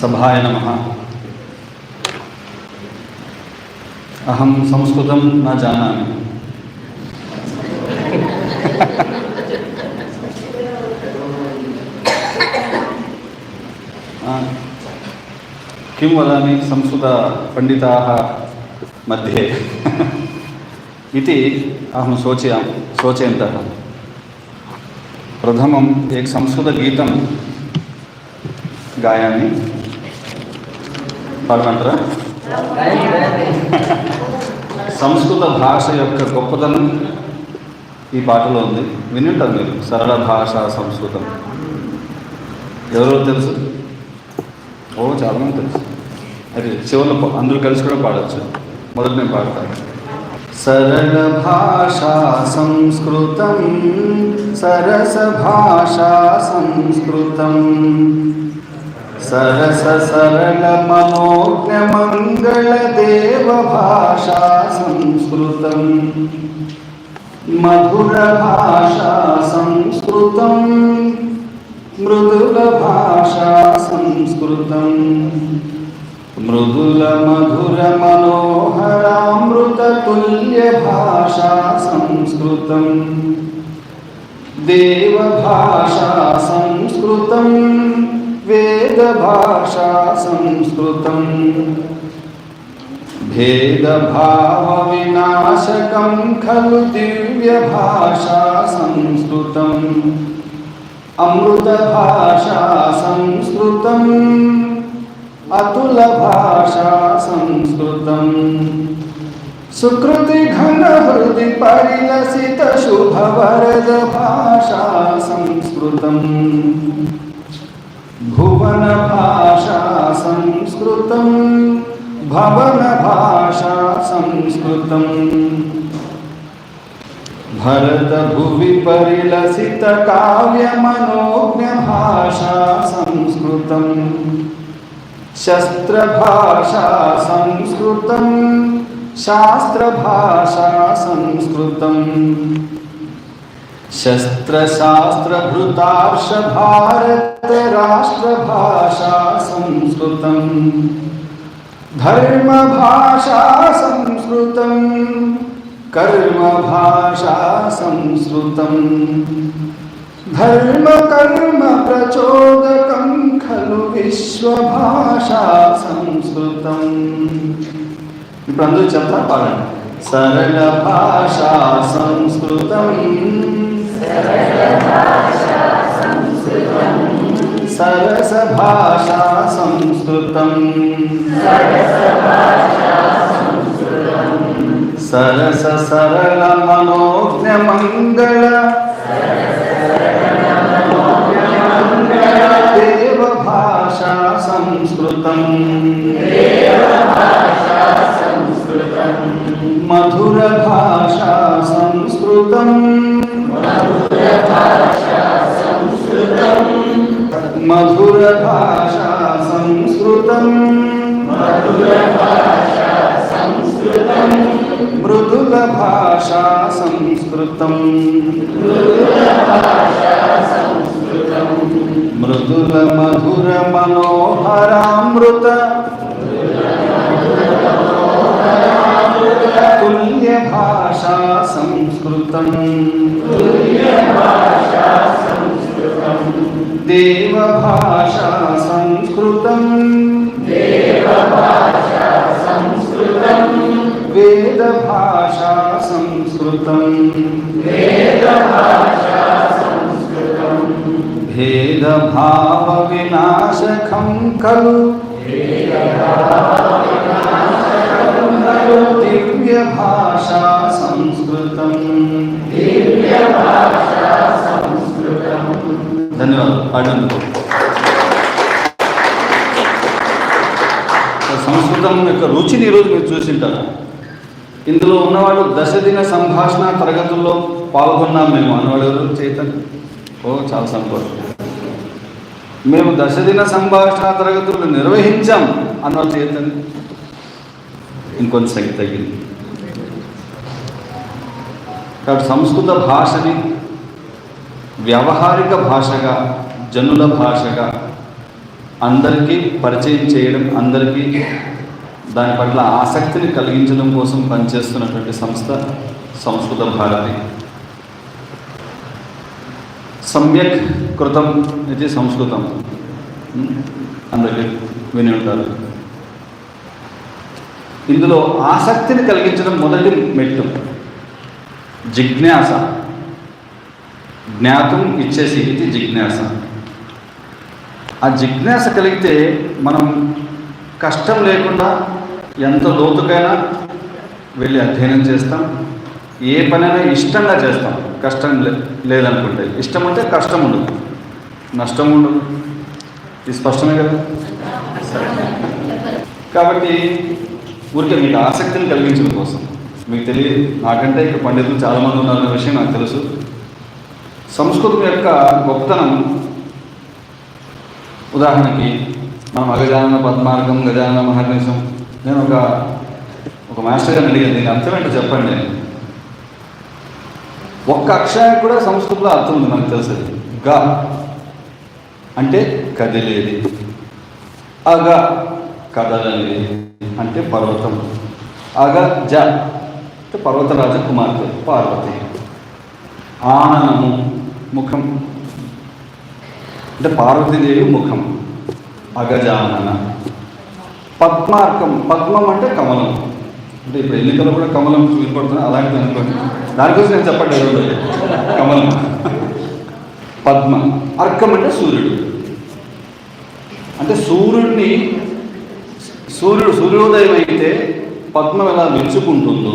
सभाय नम। अहम संस्कृत न जानामि। किं वदामि संस्कृतपण्डिताः मध्ये? अहम अहं शोचयामि प्रथम एक संस्कृत संस्कृतगीतं गायामि। పాడమంటారా? సంస్కృత భాష యొక్క గొప్పతనం ఈ పాటలో ఉంది. వినుంటారు మీరు. సరళ భాష సంస్కృతం. ఎవరో తెలుసు? ఓ చాలామంది తెలుసు. అది చివరిలో పా- అందరూ కలిసి కూడా పాడచ్చు. మొదటి నేను పాడతాను సరళ భాషా సంస్కృతం సరస భాషా సంస్కృతం. సరస సరళ మనోజ్ఞ మంగళ దేవ భాషా సంస్కృతం మధుర భాషా సంస్కృతం మృదుల భాషా वेद भाषा संस्कृत। वेदभाषा संस्कृतम् भेदभावविनाशकं खलु संस्कृत। सुकृति घन हृदय परिलसित शुभ वरद भाषा संस्कृत। भुवनभाषा संस्कृतम् भवनभाषा संस्कृतम् भरतभुवि परिलसितकाव्यमनोज्ञभाषा संस्कृतम् शस्त्रभाषा संस्कृतम् शास्त्रभाषा संस्कृतम् शस्त्र शास्त्र भृताश भारत राष्ट्र भाषा संस्कृत धर्म भाषा संस्कृत कर्म भाषा संस्कृत धर्म कर्म प्रचोदक खलु विश्व भाषा विश्वभाषा चंद्र प्रन्दु सरल भाषा संस्कृतम् సరళ భాషా సంస్కృతం సరస భాషా సంస్కృతం సరస సరళ మనోజ్ఞ మంగళ దేవ భాషా సంస్కృతం మధుర భాషా సంస్కృతం మధుర భాషా సంస్కృతం మృదుల భాషా సంస్కృతం మృదుల विनाशकं खलु दिव्यभाषा संस्कृतम् ధన్యవాదాలు పాడినందుకు సంస్కృతం యొక్క రుచిని ఈరోజు మీరు చూసింటారు ఇందులో ఉన్నవాళ్ళు దశదిన సంభాషణ తరగతుల్లో పాల్గొన్నాం మేము అన్నవాడు ఎవరు చైతన్య ఓ చాలా సంతోషం మేము దశదిన సంభాషణ తరగతులు నిర్వహించాం అన్నవాడు చైతన్య ఇంకొంచెం సంఖ్య తగ్గింది. కాబట్టి సంస్కృత భాషని వ్యవహారిక భాషగా జనుల భాషగా అందరికీ పరిచయం చేయడం అందరికీ దాని పట్ల ఆసక్తిని కలిగించడం కోసం పనిచేస్తున్నటువంటి సంస్థ సంస్కృత భారతి. సమ్యక్ కృతం ఇది సంస్కృతం. అందరికీ విని ఉంటారు. ఇందులో ఆసక్తిని కలిగించడం మొదటి మెట్టు. జిజ్ఞాస. జ్ఞాతం ఇచ్చేసి ఇది జిజ్ఞాస. ఆ జిజ్ఞాస కలిగితే మనం కష్టం లేకుండా ఎంత లోతుకైనా వెళ్ళి అధ్యయనం చేస్తాం. ఏ పనైనా ఇష్టంగా చేస్తాం. కష్టం లే లేదనుకుంటే. ఇష్టం అంటే కష్టం ఉండదు. నష్టం ఉండదు. ఇది స్పష్టమే కదా? సరే కాబట్టి ఊరికే మీకు ఆసక్తిని కలిగించడం కోసం. మీకు తెలియదు నాకంటే ఇక్కడ పండితులు చాలామంది ఉన్నారన్న విషయం నాకు తెలుసు. సంస్కృతం యొక్క గొప్పతనం ఉదాహరణకి మనం అగజానన పద్మార్గం గజానన మహర్నిశం. నేను ఒక ఒక మాస్టర్ గారిని అడిగాను దీని అర్థం ఏంటో చెప్పండి. ఒక్క అక్షరానికి కూడా సంస్కృతంలో అర్థం ఉంది మనకు తెలుసు గ అంటే కదిలేది. అగ కదలని అంటే పర్వతం. అగ జ అంటే పర్వతరాజ కుమార్తె పార్వతి. ఆననము ముఖం. అంటే పార్వతీదేవి ముఖం. అగజానన. పద్మార్కం పద్మం అంటే కమలం. అంటే ఇప్పుడు ఎన్నికల్లో కూడా కమలం వినపడుతున్నా అలాంటిది అనుకోండి దానికోసం నేను చెప్పట్లేదు కమలం. పద్మ. అర్కం అంటే సూర్యుడు. అంటే సూర్యుడిని సూర్యుడు సూర్యోదయం అయితే పద్మం ఎలా విచ్చుకుంటుందో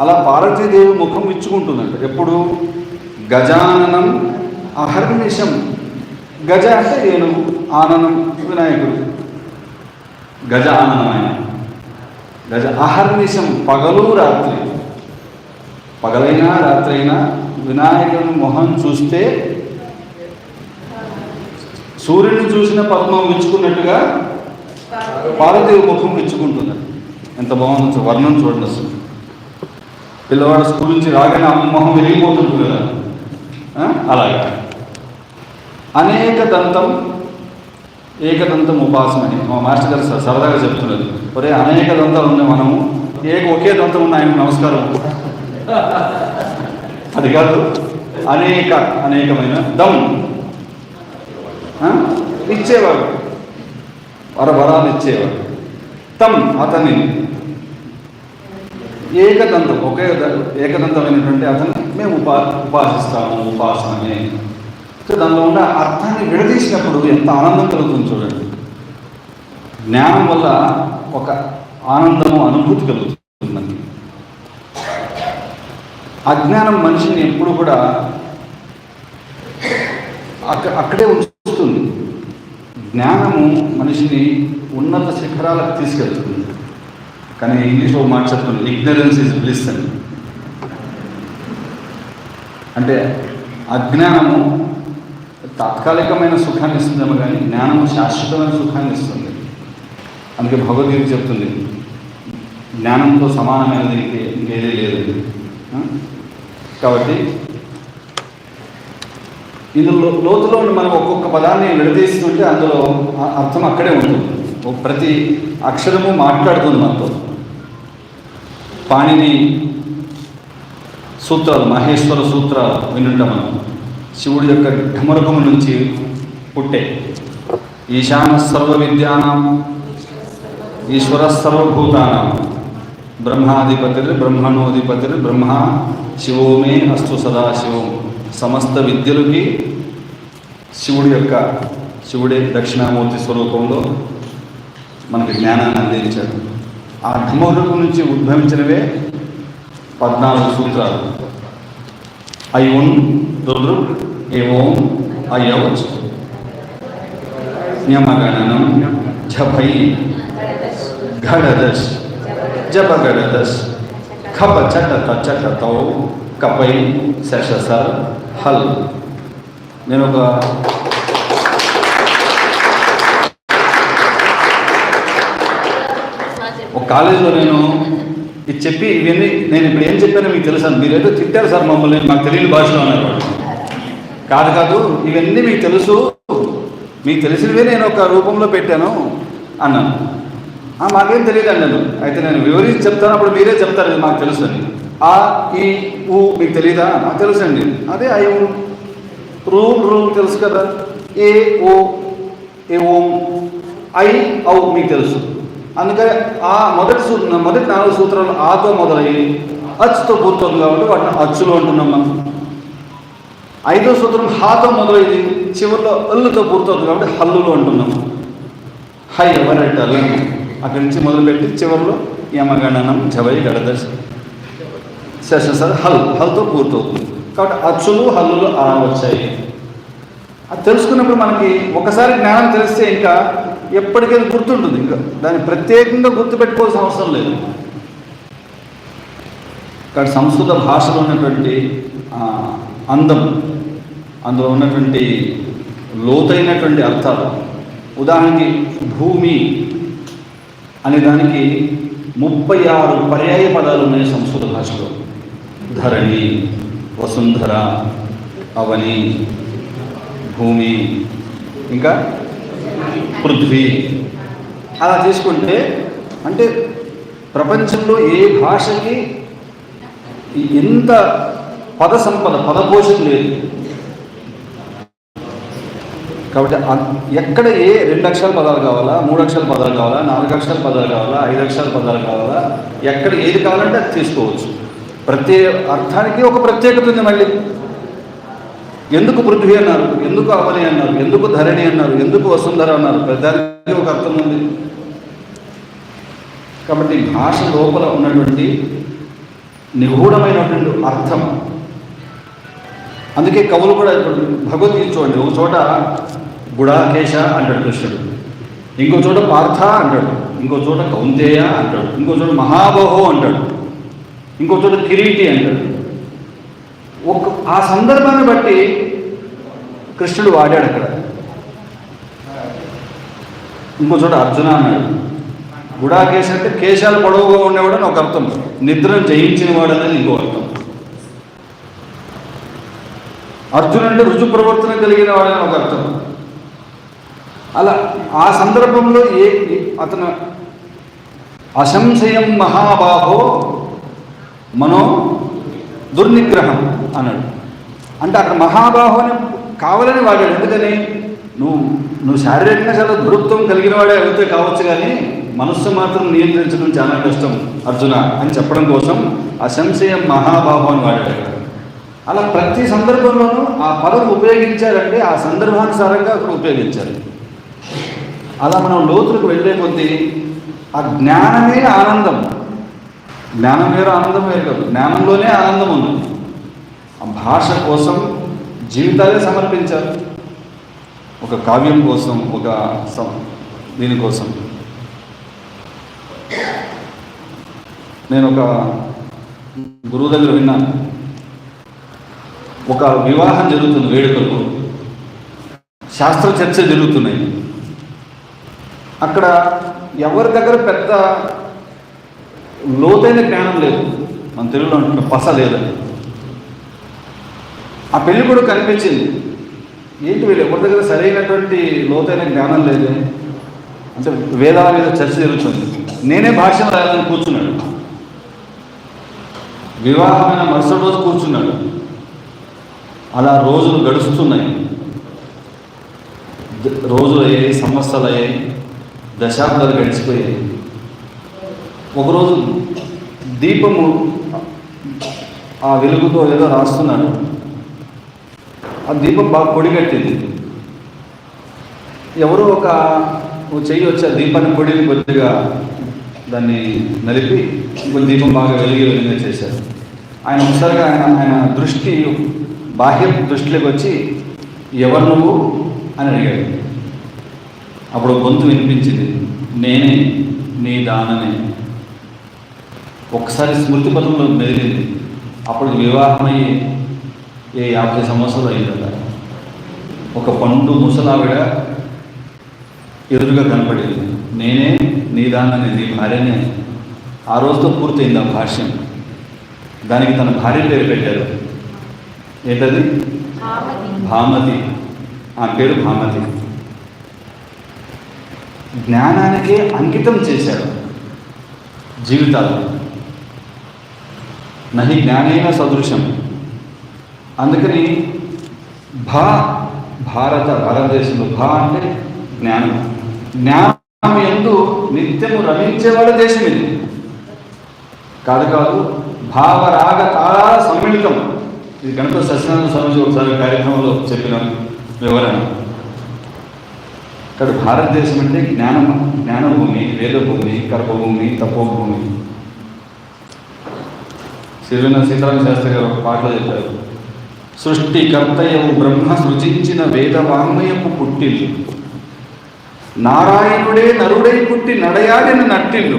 అలా పార్వతీదేవి ముఖం విచ్చుకుంటుందంట. ఎప్పుడు? గజాననం అహర్నిషం గజ అంటే ఏనుగు ఆననం వినాయకుడు. గజ ఆననం ఆయన గజ అహర్నిషం పగలు రాత్రి. పగలైనా రాత్రి అయినా వినాయకుని మొహం చూస్తే సూర్యుని చూసిన పద్మం విచ్చుకున్నట్టుగా పార్వతీయ ముఖం మెచ్చుకుంటుంది ఎంత బాగుందో వర్ణం చూడండి అసలు. పిల్లవాడు స్కూల్ నుంచి రాగానే అమ్మ మొహం వెలిగిపోతుంది కదా. అలాగే అలాగా. అనేక దంతం ఏకదంతం ఉపాసమని మా మాస్టర్ గారు సరదాగా చెప్తున్నారు. ఒరే అనేక దంతాలు ఉన్నాయి మనము. ఏక ఒకే దంతం ఉన్న ఆయన నమస్కారం. అది కాదు. అనేక అనేకమైన దమ్ ఆ? ఇచ్చేవాడు. వరవరాలు ఇచ్చేవాడు తమ్ అతని ఏకదంతం ఒకే ఏకదంతమైనటువంటి అతను మేము ఉపా ఉపాసిస్తాము ఉపాసనమే. సో దానిలో ఉన్న అర్థాన్ని విడదీసినప్పుడు ఎంత ఆనందం కలుగుతుంది చూడండి. జ్ఞానం వల్ల ఒక ఆనందము అనుభూతి కలుగుతుంది మనకి. అజ్ఞానం మనిషిని ఎప్పుడు కూడా అక్క అక్కడే ఉంచు జ్ఞానము మనిషిని ఉన్నత శిఖరాలకు తీసుకెళ్తుంది. కానీ ఇంగ్లీష్లో మాట చెప్తుంది ఇగ్నరెన్స్ ఇస్ బ్లిస్ అని. అంటే అజ్ఞానము తాత్కాలికమైన సుఖాన్ని ఇస్తుందేమో కానీ జ్ఞానము శాశ్వతమైన సుఖాన్ని ఇస్తుంది. అందుకే భగవద్గీత చెప్తుంది జ్ఞానంతో సమానమైనది ఇంకేదీ లేదు. కాబట్టి ఇందులో లోతులో మనం ఒక్కొక్క పదాన్ని విడదీస్తుంటే అందులో అర్థం అక్కడే ఉంటుంది. ప్రతి అక్షరము మాట్లాడుతుంది మనతో. పాణిని సూత్రాలు మహేశ్వర సూత్రాలు వినుంటాం మనం. శివుడి యొక్క ఢమరకము నుంచి పుట్టే. ఈశాన సర్వ విద్యానం ఈశ్వర సర్వభూతానం. బ్రహ్మాధిపతి బ్రహ్మణోధిపతి బ్రహ్మ శివోమే అస్తు సదాశివం సమస్త విద్యలకి శివుడి యొక్క శివుడే దక్షిణామూర్తి స్వరూపంలో మనకి జ్ఞానాన్ని అందించాడు. ఆ ఢమరకం నుంచి ఉద్భవించినవే పద్నాలుగు సూత్రాలు. ఐ ఉన్ దుర్రు ఏ ఓం అయ్యవచ్చు నియమగణనం ఝపై ఘడదశ్ జపగడదశ్ ఖప చట చట తౌ కపై శశసర్ హల్. నేను ఒక ఒక కాలేజీలో నేను ఇది చెప్పి ఇవన్నీ నేను ఇప్పుడు ఏం చెప్పానో మీకు తెలుసాను మీరేదో తిట్టారు సార్ మమ్మల్ని మాకు తెలియని భాషలో అన్నారు. కాదు కాదు ఇవన్నీ మీకు తెలుసు. మీకు తెలిసినవే నేను ఒక రూపంలో పెట్టాను అన్నాను. మాకేం తెలియదు అన్నాను. అయితే నేను వివరించి చెప్తాను అప్పుడు మీరే చెప్తారు మాకు తెలుసు అని. ఆ ఈ ఊ మీకు తెలియదా నాకు తెలుసు అండి అదే ఐ ఊ రూమ్ రూమ్ తెలుసు కదా. ఏ ఓ ఏ ఓం ఐ ఔ మీకు తెలుసు. అందుకని ఆ మొదటి సూత్ర మొదటి నాలుగు సూత్రాలు ఆతో మొదలయ్యి అచ్చుతో పూర్తవుతుంది కాబట్టి వాటిని అచ్చులో అంటున్నాం మనం. ఐదో సూత్రం హాతో మొదలైంది చివరిలో అల్లుతో పూర్తవుతుంది కాబట్టి హల్లులో అంటున్నాం. హై ఎవరంటే అల్లు. అక్కడి నుంచి మొదలుపెట్టి చివరిలో యమగణనం జవై గడదశ సార్ హల్ హల్తో పూర్తవుతుంది. కాబట్టి అచ్చులు హల్లులు అలా వచ్చాయి. అది తెలుసుకున్నప్పుడు మనకి ఒకసారి జ్ఞానం తెలిస్తే ఇంకా ఎప్పటికైనా గుర్తుంటుంది. ఇంకా దాన్ని ప్రత్యేకంగా గుర్తుపెట్టుకోవాల్సిన అవసరం లేదు. కాబట్టి సంస్కృత భాషలో ఉన్నటువంటి అందం అందులో ఉన్నటువంటి లోతైనటువంటి అర్థాలు. ఉదాహరణకి భూమి అనే దానికి ముప్పై ఆరు పర్యాయ పదాలు ఉన్నాయి సంస్కృత భాషలో. ధరణి వసుంధర అవని భూమి ఇంకా పృథ్వీ. అలా తీసుకుంటే అంటే ప్రపంచంలో ఏ భాషకి ఎంత పద సంపద పదపోషణ లేదు. కాబట్టి ఎక్కడ ఏ రెండు అక్షరాల పదాలు కావాలా మూడు అక్షరాల పదాలు కావాలా నాలుగు అక్షరాల పదాలు కావాలా ఐదు అక్షరాల పదాలు కావాలా ఎక్కడ ఏది కావాలంటే అది తీసుకోవచ్చు ప్రతి అర్థానికి ఒక ప్రత్యేకత ఉంది మళ్ళీ. ఎందుకు పృథ్వీ అన్నారు? ఎందుకు అవని అన్నారు? ఎందుకు ధరణి అన్నారు? ఎందుకు వసుంధర అన్నారు? ప్రతిదానికి ఒక అర్థం ఉంది. కాబట్టి భాష లోపల ఉన్నటువంటి నిగూఢమైనటువంటి అర్థం. అందుకే కవులు కూడా ఇప్పుడు భగవద్గీత చూడండి. ఒక చోట గుడాకేశ అంటాడు కృష్ణుడు. ఇంకో చోట పార్థ అంటాడు. ఇంకో చోట కౌంతేయ అంటాడు. ఇంకో చోట మహాబహో అంటాడు. ఇంకో చోట కిరీటి అంటాడు ఒక ఆ సందర్భాన్ని బట్టి కృష్ణుడు వాడాడు అక్కడ. ఇంకో చోట అర్జున అన్నాడు. గుడాకేశ అంటే కేశాలు పొడవుగా ఉండేవాడని అని ఒక అర్థం. నిద్రను జయించిన వాడు అనేది ఇంకో అర్థం. అర్జున అంటే రుజు ప్రవర్తన కలిగిన వాడని ఒక అర్థం. అలా ఆ సందర్భంలో ఏ ఏ- అతను అసంశయం మహాబాహో మనో దుర్నిగ్రహం అన్నాడు. అంటే అక్కడ మహాబాహు అని కావాలని వాడాడు ఎందుకని? నువ్వు నువ్వు శారీరకంగా చాలా దృఢత్వం కలిగిన వాడే అవుతే కావచ్చు కానీ మనస్సు మాత్రం నియంత్రించడం చాలా కష్టం అర్జున అని చెప్పడం కోసం అసంశయం మహాబాహు అని వాడాడు అక్కడ అలా ప్రతి సందర్భంలోనూ ఆ పదం ఉపయోగించారంటే ఆ సందర్భానుసారంగా అక్కడ ఉపయోగించారు. అలా మనం లోతులకు వెళ్ళే కొద్దీ ఆ జ్ఞానమే ఆనందం జ్ఞానం వేరు ఆనందం వేరు కాదు. జ్ఞానంలోనే ఆనందం ఉంది. ఆ భాష కోసం జీవితాలే సమర్పించారు. ఒక కావ్యం కోసం ఒక సం- దీనికోసం నేను ఒక గురువు దగ్గర విన్నాను. ఒక వివాహం జరుగుతుంది వేడుకలు శాస్త్ర చర్చ జరుగుతున్నాయి. అక్కడ ఎవరి దగ్గర పెద్ద లోతైన జ్ఞానం లేదు. మన తెలుగులో అంటున్న పస లేదని ఆ పెళ్ళి కూడా కనిపించింది. ఏంటి వీళ్ళు ఎవరి దగ్గర సరైనటువంటి లోతైన జ్ఞానం లేదు? అంటే వేదాల మీద చర్చ జరుగుతుంది. నేనే భాష రాయాలని కూర్చున్నాడు. వివాహమైన మరుసటి రోజు కూర్చున్నాడు. అలా రోజులు గడుస్తున్నాయి. రోజులు అయ్యాయి సంవత్సరాలు అయ్యాయి దశాబ్దాలు గడిచిపోయాయి. ఒకరోజు దీపము ఆ వెలుగుతో ఏదో రాస్తున్నాడు ఆ దీపం బాగా పొడిగట్టింది ఎవరో ఒక చెయ్యి వచ్చి ఆ దీపాన్ని పొడిని కొద్దిగా దాన్ని నలిపి ఇంకొక దీపం బాగా వెలిగి వెలిగే చేశారు. ఆయన ఒకసారిగా ఆయన ఆయన దృష్టి బాహ్య దృష్టిలోకి వచ్చి ఎవరు నువ్వు? అని అడిగాడు. అప్పుడు గొంతు వినిపించింది. నేనే నీ దాననే ఒకసారి స్మృతి పథంలో మెదిలింది. అప్పుడు వివాహమయ్యి ఏ యాభై సంవత్సరాలు అయిందట ఒక పండు ముసలావిడ ఎదురుగా కనపడింది. నేనే నీ దాననే నీ భార్యనే. ఆ రోజుతో పూర్తయింది ఆ భాష్యం. దానికి తన భార్య పేరు పెట్టారు. ఏంటది? భామతి. ఆ పేరు భామతి. జ్ఞానానికే అంకితం చేశారు జీవితాలు. నహి జ్ఞానైన సదృశం అందుకని భా భారత భారతదేశంలో భా అంటే జ్ఞానం. జ్ఞానం ఎందు నిత్యము రమించేవాళ్ళ దేశం ఇది. కాదు కాదు భావరాగ తాళాల సమ్మిళితం. ఇది గణపతి సత్యనారాయణ స్వామి ఒకసారి కార్యక్రమంలో చెప్పిన వివరణ. ఇక్కడ భారతదేశం అంటే జ్ఞానం జ్ఞానభూమి వేదభూమి కర్మభూమి తపోభూమి. సిరివిన సీతారామ శాస్త్రి గారు ఒక పాటలో చెప్పారు. సృష్టికర్తయవు బ్రహ్మ సృజించిన వేదవాంగ్మయపు పుట్టిల్లు. నారాయణుడే నరుడై పుట్టి నడయాడిన నట్టిల్లు.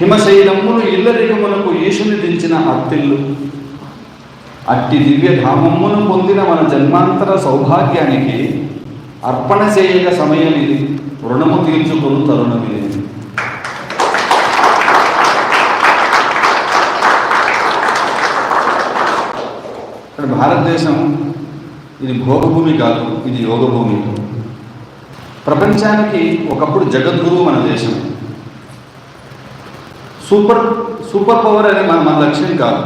హిమశైలమ్మును ఇల్లరికమునకు ఈశుని దించిన అత్తిల్లు. అట్టి దివ్య ధామమ్మును పొందిన మన జన్మాంతర సౌభాగ్యానికి అర్పణ చేయక సమయం ఇది రుణము తీర్చుకుని తరుణం ఇది భారతదేశం ఇది భోగభూమి కాదు ఇది యోగభూమి. ప్రపంచానికి ఒకప్పుడు జగద్గురువు మన దేశం. సూపర్ సూపర్ పవర్ అనేది మన మన లక్ష్యం కాదు.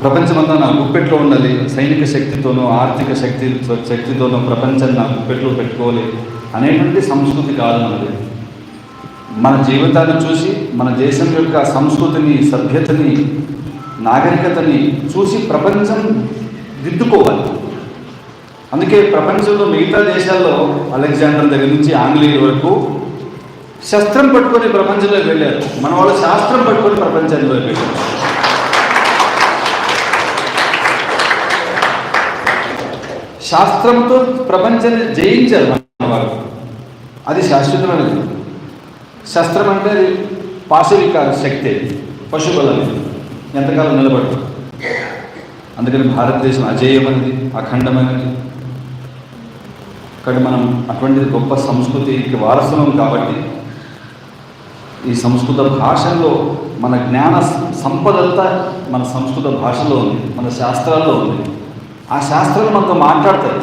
ప్రపంచమంతా నా గుప్పెట్లో ఉండాలి సైనిక శక్తితోనో ఆర్థిక శక్తి శక్తితోనో ప్రపంచాన్ని నా గుప్పెట్లో పెట్టుకోవాలి అనేటువంటి సంస్కృతి కాదు మనది. మన జీవితాన్ని చూసి మన దేశం యొక్క సంస్కృతిని సభ్యతని నాగరికతని చూసి ప్రపంచం దిద్దుకోవాలి. అందుకే ప్రపంచంలో మిగతా దేశాల్లో అలెగ్జాండర్ దగ్గర నుంచి ఆంగ్లేయుల వరకు శస్త్రం పట్టుకొని ప్రపంచంలోకి వెళ్ళారు. మన వాళ్ళు శాస్త్రం పట్టుకొని ప్రపంచంలోకి వెళ్ళారు. శాస్త్రంతో ప్రపంచాన్ని జయించారు మన వాళ్ళు. అది శాశ్వతమైనది. శస్త్రం అంటే అది పాశవిక శక్తి పశుబలం. ఎంతకాలం నిలబడదు అందుకని భారతదేశం అజేయమైనది అఖండమైనది. ఇక్కడ మనం అటువంటిది గొప్ప సంస్కృతికి వారసత్వం కాబట్టి ఈ సంస్కృత భాషలో మన జ్ఞాన సంపదంతా మన సంస్కృత భాషలో ఉంది మన శాస్త్రాల్లో ఉంది. ఆ శాస్త్రాలు మనతో మాట్లాడతాయి.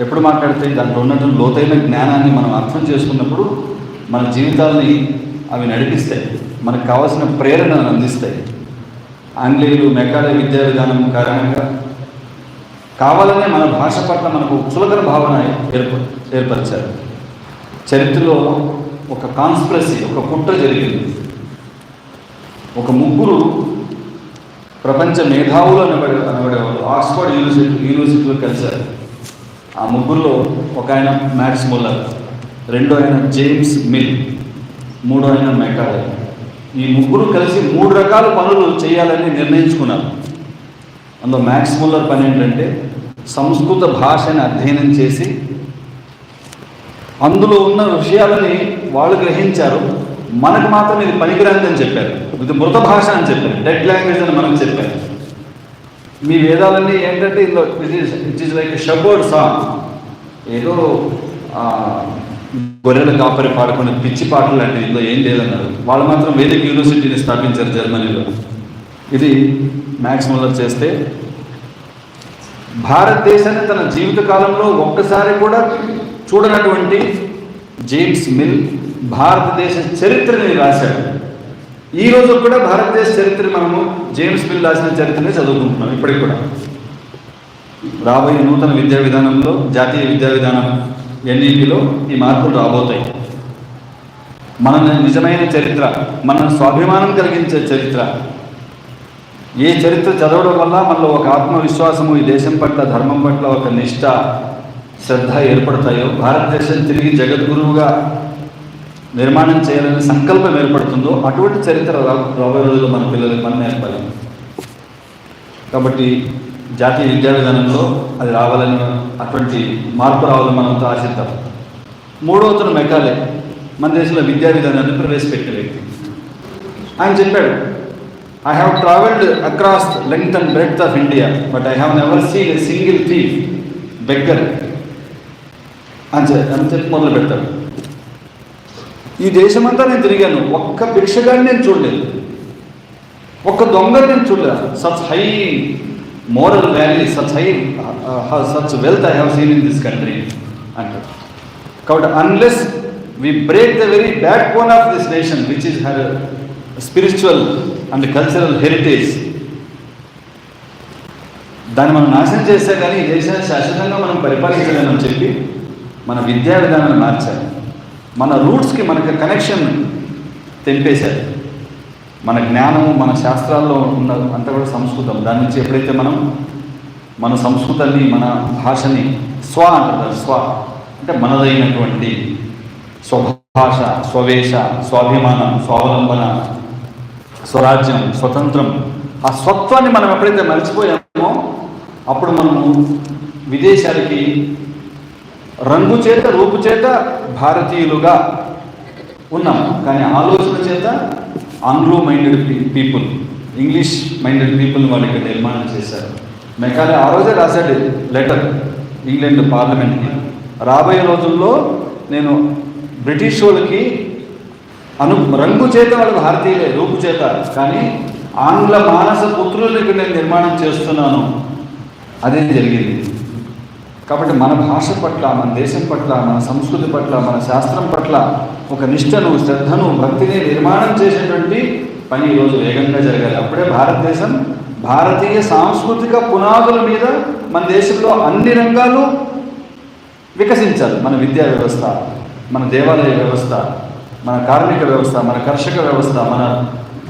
ఎప్పుడు మాట్లాడితే దాంట్లో ఉన్నటువంటి లోతైన జ్ఞానాన్ని మనం అర్థం చేసుకున్నప్పుడు మన జీవితాల్ని అవి నడిపిస్తాయి. మనకు కావాల్సిన ప్రేరణను అందిస్తాయి. ఆంగ్లేయులు మెకాల విద్యా విధానం కారణంగా కావాలనే మన భాష పట్ల మనకు చులకన భావన ఏర్ప ఏర్పరిచారు. చరిత్రలో ఒక కాన్స్పిరసీ ఒక కుట్ర జరిగింది. ఒక ముగ్గురు ప్రపంచ మేధావులు అనబడే అనబడేవాళ్ళు ఆక్స్ఫర్డ్ యూనివర్సిటీ యూనివర్సిటీలో కలిశారు. ఆ ముగ్గురులో ఒక ఆయన మ్యాక్స్ ముల్లర్ రెండో ఆయన జేమ్స్ మిల్ మూడో ఆయన మెకాలే ఈ ముగ్గురు కలిసి మూడు రకాల పనులు చేయాలని నిర్ణయించుకున్నారు. అందులో మ్యాక్స్ ముల్లర్ పని ఏంటంటే సంస్కృత భాషని అధ్యయనం చేసి అందులో ఉన్న విషయాలని వాళ్ళు గ్రహించారు. మనకు మాత్రం ఇది పనికిరాందని చెప్పారు. ఇది మృత భాష అని చెప్పారు. డెడ్ లాంగ్వేజ్ అని మనం చెప్పారు. మీ వేదాలన్నీ ఏంటంటే ఇందులో it is it is like shepherd song ఏదో గొర్రెల కాపరి పాడుకునే పిచ్చి పాటలు లాంటివి ఇందులో ఏం లేదన్నారు. వాళ్ళు మాత్రం వేదిక యూనివర్సిటీని స్థాపించారు జర్మనీలో. ఇది మ్యాక్స్ ముల్లర్ చేస్తే భారతదేశాన్ని తన జీవిత కాలంలో ఒక్కసారి కూడా చూడనటువంటి జేమ్స్ మిల్ భారతదేశ చరిత్రని రాశాడు. ఈ రోజు కూడా భారతదేశ చరిత్ర మనము జేమ్స్ మిల్ రాసిన చరిత్రనే చదువుకుంటున్నాం ఇప్పటికి కూడా. రాబోయే నూతన విద్యా విధానంలో జాతీయ విద్యా విధానం ఎన్ఈపిలో ఈ మార్పులు రాబోతాయి. మన నిజమైన చరిత్ర మన స్వాభిమానం కలిగించే చరిత్ర. ఏ చరిత్ర చదవడం వల్ల మనలో ఒక ఆత్మవిశ్వాసము ఈ దేశం పట్ల ధర్మం పట్ల ఒక నిష్ట శ్రద్ధ ఏర్పడతాయో భారతదేశం తిరిగి జగద్గురువుగా నిర్మాణం చేయాలనే సంకల్పం ఏర్పడుతుందో అటువంటి చరిత్ర రాబోయే రోజుల్లో మన పిల్లలకి మనం నేర్పాలి కాబట్టి జాతీయ విద్యా విధానంలో అది రావాలని అటువంటి మార్పు రావాలని మనంతో ఆశిద్దాం. మూడవతను మెకాలే మన దేశంలో విద్యా విధానాన్ని ప్రవేశపెట్టే వ్యక్తి. ఆయన చెప్పాడు I have travelled across length and breadth of India but I have never seen a single thief beggar అని చెప్పి మొదలు పెడతాడు. ఈ దేశమంతా నేను తిరిగాను. ఒక్క భిక్షగాన్ని నేను చూడలేదు. ఒక్క దొంగని నేను చూడలేదు. Such high moral value such high such wealth I have seen in this country అంటారు కాబట్టి unless we break the very backbone of this nation which is her spiritual and cultural heritage దాన్ని మనం నాశనం చేస్తే కానీ ఈ దేశాన్ని శాశ్వతంగా మనం పరిపాలించలేమని చెప్పి మన విద్యా విధానాన్ని మార్చాలి మన రూట్స్కి మనకి కనెక్షన్ తెంపేశారు. మన జ్ఞానము మన శాస్త్రాల్లో ఉన్న అంతా కూడా సంస్కృతం. దాని నుంచి ఎప్పుడైతే మనం మన సంస్కృతాన్ని మన భాషని స్వ అంటారు స్వ. అంటే మనదైనటువంటి స్వభాష స్వవేష స్వాభిమానం స్వావలంబన స్వరాజ్యం స్వతంత్రం. ఆ స్వత్వాన్ని మనం ఎప్పుడైతే మర్చిపోయామో అప్పుడు మనము విదేశాలకి రంగు చేత రూపు చేత భారతీయులుగా ఉన్నాం. కానీ ఆలోచన చేత Anglo minded people English minded people వాళ్ళు ఇక్కడ నిర్మాణం చేశారు. మెకాలే ఆ రోజే రాశాడు లెటర్ ఇంగ్లాండ్ పార్లమెంట్కి రాబోయే రోజుల్లో నేను బ్రిటిష్ వాళ్ళకి అను రంగు చేత వాళ్ళకి భారతీయులే రూపు చేత. కానీ ఆంగ్ల మానస పుత్రులకి నేను నిర్మాణం చేస్తున్నాను. అదే జరిగింది. కాబట్టి మన భాష పట్ల మన దేశం పట్ల మన సంస్కృతి పట్ల మన శాస్త్రం పట్ల ఒక నిష్టను శ్రద్ధను భక్తిని నిర్మాణం చేసేటువంటి పని ఈరోజు వేగంగా జరగాలి. అప్పుడే భారతదేశం భారతీయ సాంస్కృతిక పునాదుల మీద మన దేశంలో అన్ని రంగాలు వికసించాలి. మన విద్యా వ్యవస్థ మన దేవాలయ వ్యవస్థ మన కార్మిక వ్యవస్థ మన కర్షక వ్యవస్థ మన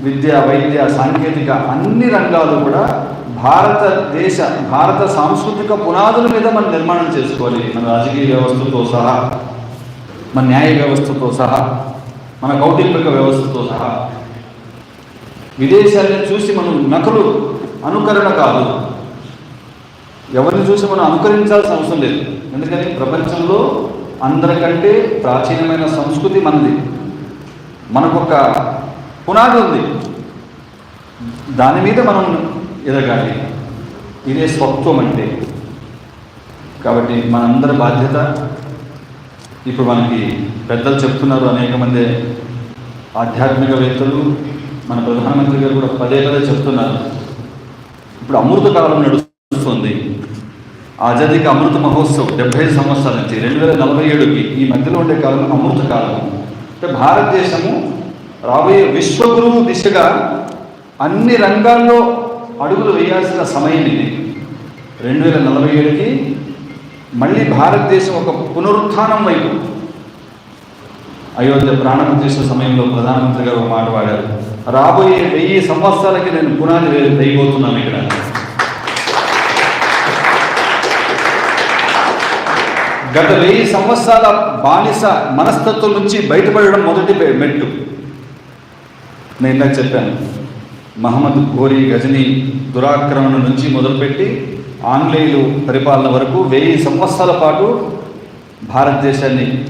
విద్య వైద్య సాంకేతిక అన్ని రంగాలు కూడా భారతదేశ భారత సాంస్కృతిక పునాదుల మీద మనం నిర్మాణం చేసుకోవాలి. మన రాజకీయ వ్యవస్థతో సహా మన న్యాయ వ్యవస్థతో సహా మన కౌటుంబిక వ్యవస్థతో సహా. విదేశాలను చూసి మనం నకలు అనుకరణ కాదు. ఎవరిని చూసి మనం అనుకరించాల్సిన అవసరం లేదు. ఎందుకని? ప్రపంచంలో అందరికంటే ప్రాచీనమైన సంస్కృతి మనది. మనకొక పునాది ఉంది. దాని మీద మనం ఎదగాలి. ఇదే స్వత్వం అంటే. కాబట్టి మనందరి బాధ్యత ఇప్పుడు మనకి పెద్దలు చెప్తున్నారు అనేక మంది ఆధ్యాత్మికవేత్తలు. మన ప్రధానమంత్రి గారు కూడా పదే పదే చెప్తున్నారు. ఇప్పుడు అమృత కాలం నడుస్తుంది. ఆజాదీకి అమృత మహోత్సవ్ డెబ్బై సంవత్సరాల నుంచి రెండు వేల నలభై ఏడుకి ఈ మధ్యలో ఉండే కాలం అమృత కాలం. అంటే భారతదేశము రాబోయే విశ్వగురువు దిశగా అన్ని రంగాల్లో అడుగులు వేయాల్సిన సమయం ఇది. రెండు వేల నలభై ఏడుకి మళ్ళీ భారతదేశం ఒక పునరుత్థానం వైపు. అయోధ్య ప్రాణం చేసిన సమయంలో ప్రధానమంత్రి గారు ఒక మాట వాడారు. రాబోయే వెయ్యి సంవత్సరాలకి నేను పునాది వే- వేయబోతున్నాను ఇక్కడ. గత వెయ్యి సంవత్సరాల బానిస మనస్తత్వం నుంచి బయటపడడం మొదటి మెట్టు. నేను ఇందాక చెప్పాను. మహమ్మద్ ఘోరీ గజనీ దురాక్రమణ నుంచి మొదలుపెట్టి ఆంగ్లేయులు పరిపాలన వరకు వెయ్యి సంవత్సరాల పాటు భారతదేశాన్ని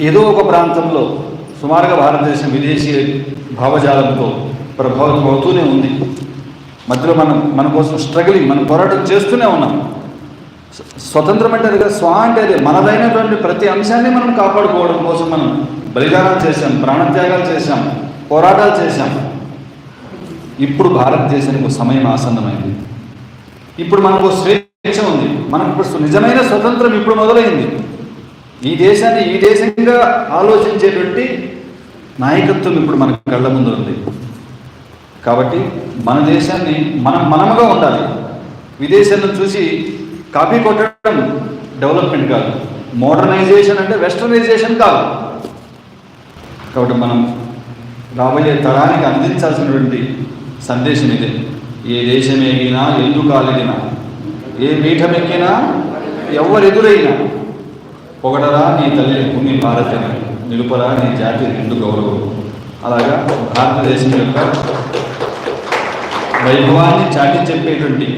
ఏదో ఒక ప్రాంతంలో సుమారుగా భారతదేశం విదేశీ భావజాలంతో ప్రభావితం అవుతూనే ఉంది. మధ్యలో మనం మన కోసం స్ట్రగిలింగ్ మనం పోరాటం చేస్తూనే ఉన్నాం. స్వ- స్వతంత్రం అంటే అది కాదు, స్వ అంటే అదే మనదైనటువంటి ప్రతి అంశాన్ని మనం కాపాడుకోవడం కోసం మనం బలిదానాలు చేశాం ప్రాణత్యాగాలు చేశాం పోరాటాలు చేశాం. ఇప్పుడు భారతదేశానికి ఒక సమయం ఆసన్నమైంది. ఇప్పుడు మనకు స్వేచ్ఛ ఉంది. మనకు ఇప్పుడు నిజమైన స్వతంత్రం ఇప్పుడు మొదలైంది. ఈ దేశాన్ని ఈ దేశంగా ఆలోచించేటువంటి నాయకత్వం ఇప్పుడు మన కళ్ళ ముందు ఉంది. కాబట్టి మన దేశాన్ని మనం మనముగా ఉండాలి. విదేశాలను చూసి కాపీ కొట్టడం డెవలప్మెంట్ కాదు. మోడర్నైజేషన్ అంటే వెస్టర్నైజేషన్ కాదు. కాబట్టి మనం రాబోయే తరానికి అందించాల్సినటువంటి సందేశం ఇదే ఏ దేశం ఎగినా ఎందు కాలిగినా ఏ పీఠం ఎక్కినా ఎవరెదురైనా పొగడరా నీ తల్లి భూమి భారతని నిలుపరా నీ జాతి రెండు గౌరవం అలాగా భారతదేశం యొక్క వైభవాన్ని చాటి చెప్పేటువంటి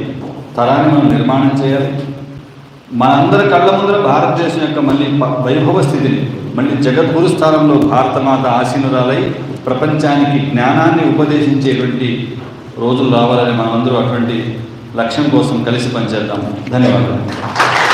తరాన్ని మనం నిర్మాణం చేయాలి. మనందరి కళ్ళ ముందర భారతదేశం యొక్క మళ్ళీ వైభవ స్థితిని మళ్ళీ జగద్గురు స్థానంలో భారతమాత ఆశీనురాలై ప్రపంచానికి జ్ఞానాన్ని ఉపదేశించేటువంటి రోజులు రావాలని మనమందరూ అటువంటి లక్ష్యం కోసం కలిసి పనిచేద్దాం. ధన్యవాదాలు.